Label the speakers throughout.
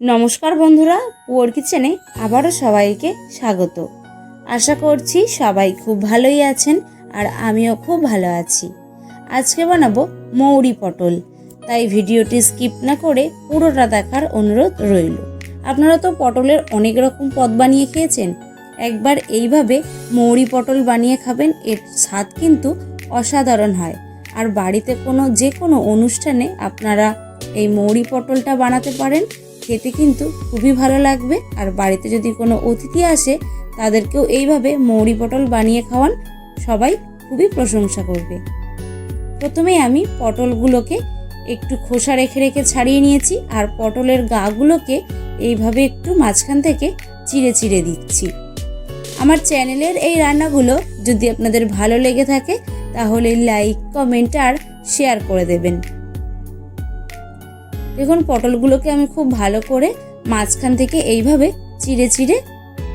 Speaker 1: নমস্কার বন্ধুরা, পুয়ার কিচেনে আবারও সবাইকে স্বাগত। আশা করছি সবাই খুব ভালোই আছেন আর আমিও খুব ভালো আছি। আজকে বানাবো মৌরি পটল, তাই ভিডিওটি স্কিপ না করে পুরোটা দেখার অনুরোধ রইল। আপনারা তো পটলের অনেক রকম পদ বানিয়ে খেয়েছেন, একবার এইভাবে মৌরি পটল বানিয়ে খাবেন, এর স্বাদ কিন্তু অসাধারণ হয়। আর বাড়িতে কোনো যে কোনো অনুষ্ঠানে আপনারা এই মৌরি পটলটা বানাতে পারেন খেতে কিন্তু খুবই ভালো লাগবে। আর বাড়িতে যদি কোনো অতিথি আসে, তাদেরকেও এইভাবে মৌরি পটল বানিয়ে খাওয়ান সবাই খুবই প্রশংসা করবে। প্রথমে আমি পটলগুলোকে একটু খোসা রেখে রেখে ছাড়িয়ে নিয়েছি আর পটলের গাগুলোকে এইভাবে একটু মাঝখান থেকে চিড়ে চিড়ে দিচ্ছি। আমার চ্যানেলের এই রান্নাগুলো যদি আপনাদের ভালো লেগে থাকে, তাহলে লাইক, কমেন্ট আর শেয়ার করে দেবেন। দেখুন পটলগুলোকে আমি খুব ভালো করে মাঝখান থেকে এইভাবে চিড়ে চিড়ে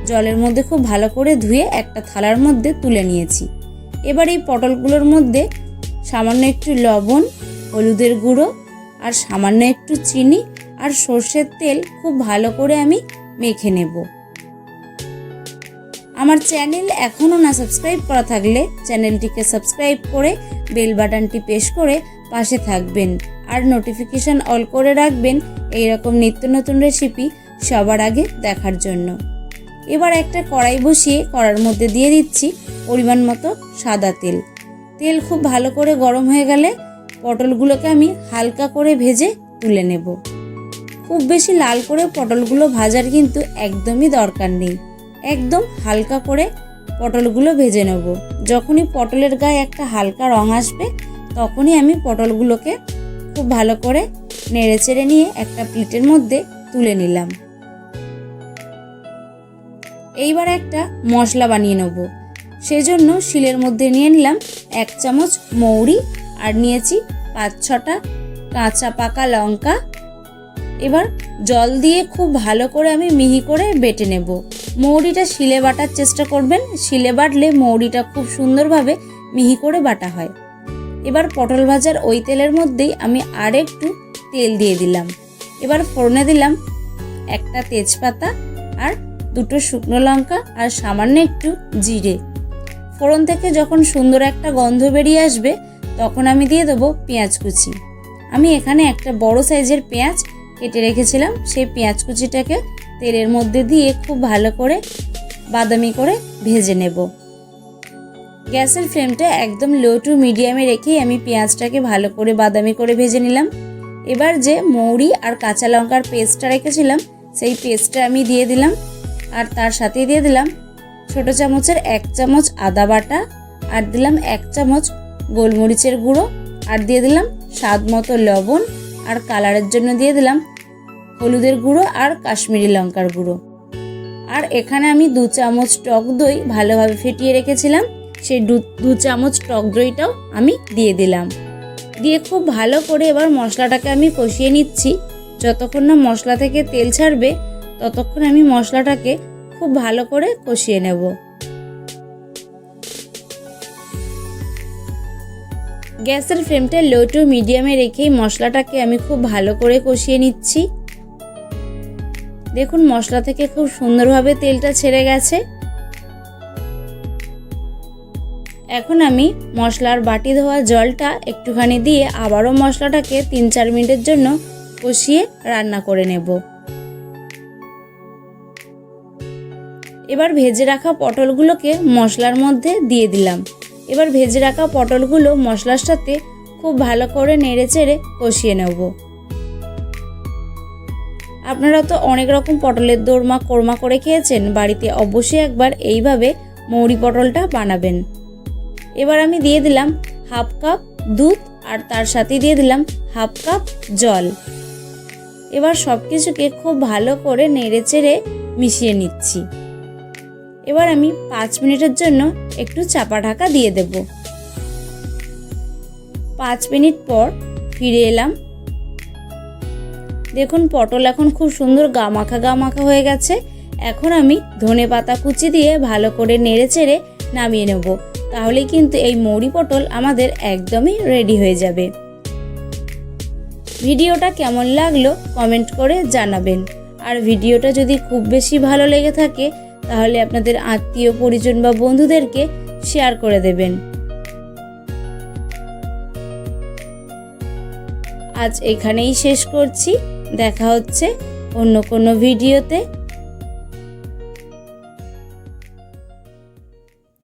Speaker 1: জলের মধ্যে খুব ভালো করে ধুয়ে একটা থালার মধ্যে তুলে নিয়েছি। এবার এই পটলগুলোর মধ্যে সামান্য একটু লবণ, হলুদের গুঁড়ো আর সামান্য একটু চিনি আর সর্ষের তেল খুব ভালো করে আমি মেখে নেব। আমার চ্যানেল এখনও না সাবস্ক্রাইব করা থাকলে চ্যানেলটিকে সাবস্ক্রাইব করে বেল বাটনটি প্রেস করে পাশে থাকবেন। আর নোটিফিকেশান অল করে রাখবেন এই রকম নিত্য নতুন রেসিপি সবার আগে দেখার জন্য। এবার একটা কড়াই বসিয়ে কড়ার মধ্যে দিয়ে দিচ্ছি পরিমাণ মতো সাদা তেল। তেল খুব ভালো করে গরম হয়ে গেলে পটলগুলোকে আমি হালকা করে ভেজে তুলে নেব। খুব বেশি লাল করে পটলগুলো ভাজার কিন্তু একদমই দরকার নেই। একদম হালকা করে পটলগুলো ভেজে নেব। যখনই পটলের গায়ে একটা হালকা রং আসবে, তখনই আমি পটলগুলোকে খুব ভালো করে নেড়ে চেড়ে নিয়ে একটা প্লেটের মধ্যে তুলে নিলাম। এইবার একটা মশলা বানিয়ে নেব। সেজন্য শিলের মধ্যে নিয়ে নিলাম এক চামচ মৌরি আর নিয়েছি পাঁচ ছটা কাঁচা পাকা লঙ্কা এবার জল দিয়ে খুব ভালো করে আমি মিহি করে বেটে নেব। মৌরিটা শিলে বাটার চেষ্টা করবেন। শিলে বাটলে মৌরিটা খুব সুন্দরভাবে মিহি করে বাটা হয়। এবার পটল ভাজার ওই তেলের মধ্যেই আমি আর একটু তেল দিয়ে দিলাম। এবার ফোড়নে দিলাম একটা তেজপাতা আর দুটো শুকনো লঙ্কা আর সামান্য একটু জিরে। ফোড়ন থেকে যখন সুন্দর একটা গন্ধ বেরিয়ে আসবে, তখন আমি দিয়ে দেবো পেঁয়াজ কুচি। আমি এখানে একটা বড় সাইজের পেঁয়াজ কেটে রেখেছিলাম। সেই পেঁয়াজ কুচিটাকে তেলের মধ্যে দিয়ে খুব ভালো করে বাদামি করে ভেজে নেব। গ্যাসের ফ্লেমটা একদম লো টু মিডিয়ামে রেখেই আমি পেঁয়াজটাকে ভালো করে বাদামি করে ভেজে নিলাম। এবার যে মৌরি আর কাঁচা লঙ্কার পেস্টটা রেখেছিলাম, সেই পেস্টটা আমি দিয়ে দিলাম। আর তার সাথে দিয়ে দিলাম ছোট চামচের এক চামচ আদা বাটা, আর দিলাম এক চামচ গোলমরিচের গুঁড়ো, আর দিয়ে দিলাম স্বাদ মতো লবণ আর কালারের জন্য দিয়ে দিলাম হলুদের গুঁড়ো আর কাশ্মীরি লঙ্কার গুঁড়ো। আর এখানে আমি দু চামচ টক দই ভালোভাবে ফেটিয়ে রেখেছিলাম, সেই দু চামচ টক দইটাও আমি দিয়ে দিলাম। দিয়ে খুব ভালো করে এবার মশলাটাকে আমি কষিয়ে নিচ্ছি। যতক্ষণ না মশলা থেকে তেল ছাড়বে, ততক্ষণ আমি মশলাটাকে খুব ভালো করে কষিয়ে নেব। গ্যাসের ফ্লেমটা লো টু মিডিয়ামে রেখেই মশলাটাকে আমি খুব ভালো করে কষিয়ে নিচ্ছি। দেখুন, মশলা থেকে খুব সুন্দরভাবে তেলটা ছেড়ে গেছে। এখন আমি মশলার বাটি ধোয়া জলটা একটুখানি দিয়ে আবারও মশলাটাকে তিন চার মিনিটের জন্য কষিয়ে রান্না করে নেব। এবার ভেজে রাখা পটলগুলোকে মশলার মধ্যে দিয়ে দিলাম। এবার ভেজে রাখা পটলগুলো মশলার সাথে খুব ভালো করে নেড়ে চেড়ে কষিয়ে নেব। আপনারা তো অনেক রকম পটলের দোরমা, কোরমা করে খেয়েছেন, বাড়িতে অবশ্যই একবার এইভাবে মৌরি পটলটা বানাবেন। এবার আমি দিয়ে দিলাম হাফ কাপ দুধ আর তার সাথে দিয়ে দিলাম হাফ কাপ জল। এবার সব কিছুকে খুব ভালো করে নেড়ে চেড়ে মিশিয়ে নিচ্ছি। এবার আমি পাঁচ মিনিটের জন্য একটু চাপা ঢাকা দিয়ে দেব। পাঁচ মিনিট পর ফিরে এলাম। দেখুন, পটল এখন খুব সুন্দর গা মাখা গা মাখা হয়ে গেছে। এখন আমি ধনে পাতা কুচি দিয়ে ভালো করে নেড়ে চেড়ে নামিয়ে নেব। তাহলে কিন্তু এই মৌরি পটল আমাদের একদমই রেডি হয়ে যাবে। ভিডিওটা কেমন লাগল কমেন্ট করে জানাবেন। আর ভিডিওটা যদি খুব বেশি ভালো লেগে থাকে তাহলে আপনাদের আত্মীয় পরিজন বা বন্ধুদেরকে শেয়ার করে দেবেন। আজ এখানেই শেষ করছি। দেখা হচ্ছে অন্য কোনো ভিডিওতে